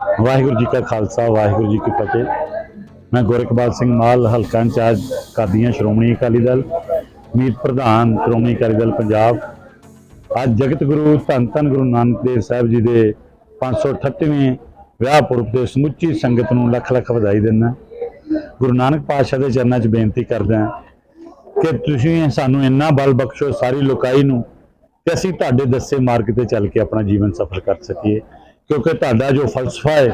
ਵਾਹਿਗੁਰੂ ਜੀ ਕਾ ਖਾਲਸਾ, ਵਾਹਿਗੁਰੂ ਜੀ ਕੀ ਫਤਿਹ। ਮੈਂ ਗੋਰਖਬਾਲ ਸਿੰਘ ਮਾਲ, ਹਲਕਾ ਇੰਚਾਰਜ ਕਾਦੀਆਂ ਸ਼੍ਰੋਮਣੀ ਅਕਾਲੀ ਦਲ, ਮੀਤ ਪ੍ਰਧਾਨ ਸ਼੍ਰੋਮਣੀ ਅਕਾਲੀ ਦਲ ਪੰਜਾਬ। ਅੱਜ ਜਗਤ ਗੁਰੂ ਧੰਨ ਧੰਨ ਗੁਰੂ ਨਾਨਕ ਦੇਵ ਸਾਹਿਬ ਜੀ ਦੇ 538ਵੇਂ ਵਿਆਹ ਪੁਰਬ ਤੇ ਸਮੁੱਚੀ ਸੰਗਤ ਨੂੰ ਲੱਖ ਲੱਖ ਵਧਾਈ ਦਿੰਦਾ ਗੁਰੂ ਨਾਨਕ ਪਾਤਸ਼ਾਹ ਦੇ ਚਰਨਾਂ 'ਚ ਬੇਨਤੀ ਕਰਦਾ ਕਿ ਤੁਸੀਂ ਸਾਨੂੰ ਇੰਨਾ ਬਲ ਬਖਸ਼ੋ, ਸਾਰੀ ਲੋਕਾਈ ਨੂੰ, ਕਿ ਅਸੀਂ ਤੁਹਾਡੇ ਦੱਸੇ ਮਾਰਗ ਤੇ ਚੱਲ ਕੇ ਆਪਣਾ ਜੀਵਨ ਸਫਲ ਕਰ ਸਕੀਏ। ਕਿਉਂਕਿ ਤੁਹਾਡਾ ਜੋ ਫਲਸਫਾ ਹੈ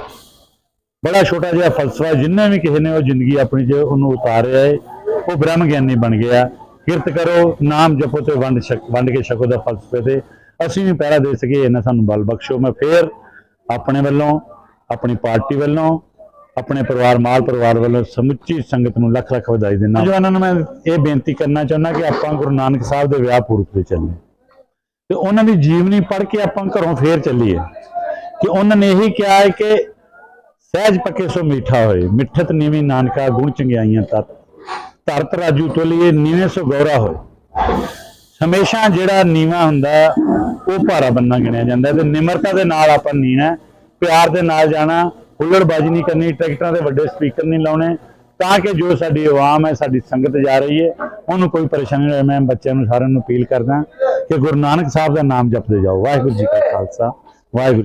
ਬੜਾ ਛੋਟਾ ਜਿਹਾ ਫਲਸਫਾ ਹੈ, ਜਿੰਨੇ ਵੀ ਕਿਸੇ ਨੇ ਉਹ ਜ਼ਿੰਦਗੀ ਆਪਣੀ 'ਚ ਉਹਨੂੰ ਉਤਾਰਿਆ ਹੈ ਉਹ ਬ੍ਰਹਮ ਗਿਆਨੀ ਬਣ ਗਿਆ। ਕਿਰਤ ਕਰੋ ਨਾਮ ਜਪੋ ਤੇ ਵੰਡ ਛਕ ਵੰਡ ਕੇ ਛਕੋ ਦਾ ਫਲਸਫੇ ਤੇ। ਅਸੀਂ ਵੀ ਪਹਿਰਾ ਦੇ ਸਕੀਏ ਇਹਨਾਂ ਸਾਨੂੰ ਬਲ ਬਖਸ਼ੋ। ਮੈਂ ਫੇਰ ਆਪਣੇ ਵੱਲੋਂ ਆਪਣੀ ਪਾਰਟੀ ਵੱਲੋਂ ਆਪਣੇ ਪਰਿਵਾਰ ਮਾਲ ਪਰਿਵਾਰ ਵੱਲੋਂ ਸਮੁੱਚੀ ਸੰਗਤ ਨੂੰ ਲੱਖ ਲੱਖ ਵਧਾਈ ਦਿੰਦਾ ਜਵਾਨਾਂ ਨੂੰ ਮੈਂ ਇਹ ਬੇਨਤੀ ਕਰਨਾ ਚਾਹੁੰਦਾ ਕਿ ਆਪਾਂ ਗੁਰੂ ਨਾਨਕ ਸਾਹਿਬ ਦੇ ਵਿਆਹ ਪੁਰਬ ਤੇ ਚੱਲੀਏ। ਤੇ ਉਹਨਾਂ ਦੀ ਜੀਵਨੀ ਪੜ੍ਹ ਕੇ ਆਪਾਂ ਘਰੋਂ ਫੇਰ ਚੱਲੀਏ। ਕਿ ਉਹਨਾਂ ਨੇ ਇਹੀ ਕਿਹਾ ਹੈ ਕਿ ਸਹਿਜ ਪੱਕੇ ਸੋ ਮੀਠਾ ਹੋਏ ਮਿੱਠਤ ਨੀਵੀਂ ਨਾਨਕਾ ਗੁਣ ਚੰਗਿਆਈਆਂ ਤਤ। ਧਰਤ ਰਾਜੂ ਤੋਲੀਏ ਨੀਵੇਂ ਸੋ ਗੌਰਾ ਹੋਏ। ਹਮੇਸ਼ਾ ਜਿਹੜਾ ਨੀਵਾ ਹੁੰਦਾ ਉਹ ਭਾਰਾ ਬੰਨਾ ਗਿਣਿਆ ਜਾਂਦਾ ਹੈ ਤੇ ਨਿਮਰਤਾ ਦੇ ਨਾਲ ਆਪਾਂ ਨੀਣਾ ਹੈ, ਪਿਆਰ ਦੇ ਨਾਲ ਜਾਣਾ ਹੁੱਲੜਬਾਜ਼ੀ ਨਹੀਂ ਕਰਨੀ ਟਿਕਟਾਂ ਦੇ ਵੱਡੇ ਸਪੀਕਰ ਨਹੀਂ ਲਾਉਣੇ ਤਾਂ ਕਿ ਜੋ ਸਾਡੀ ਆਵਾਮ ਹੈ ਸਾਡੀ ਸੰਗਤ ਜਾ ਰਹੀ ਹੈ ਉਹਨੂੰ ਕੋਈ ਪਰੇਸ਼ਾਨੀ ਨਾ ਹੋਵੇ ਮੈਂ ਬੱਚਿਆਂ ਨੂੰ ਸਾਰਿਆਂ ਨੂੰ ਅਪੀਲ ਕਰਦਾ ਕਿ ਗੁਰੂ ਨਾਨਕ ਸਾਹਿਬ ਦਾ ਨਾਮ ਜਪਦੇ ਜਾਓ। ਵਾਹਿਗੁਰੂ ਜੀ ਕਾ ਖਾਲਸਾ ਵਾਹਿਗੁਰੂ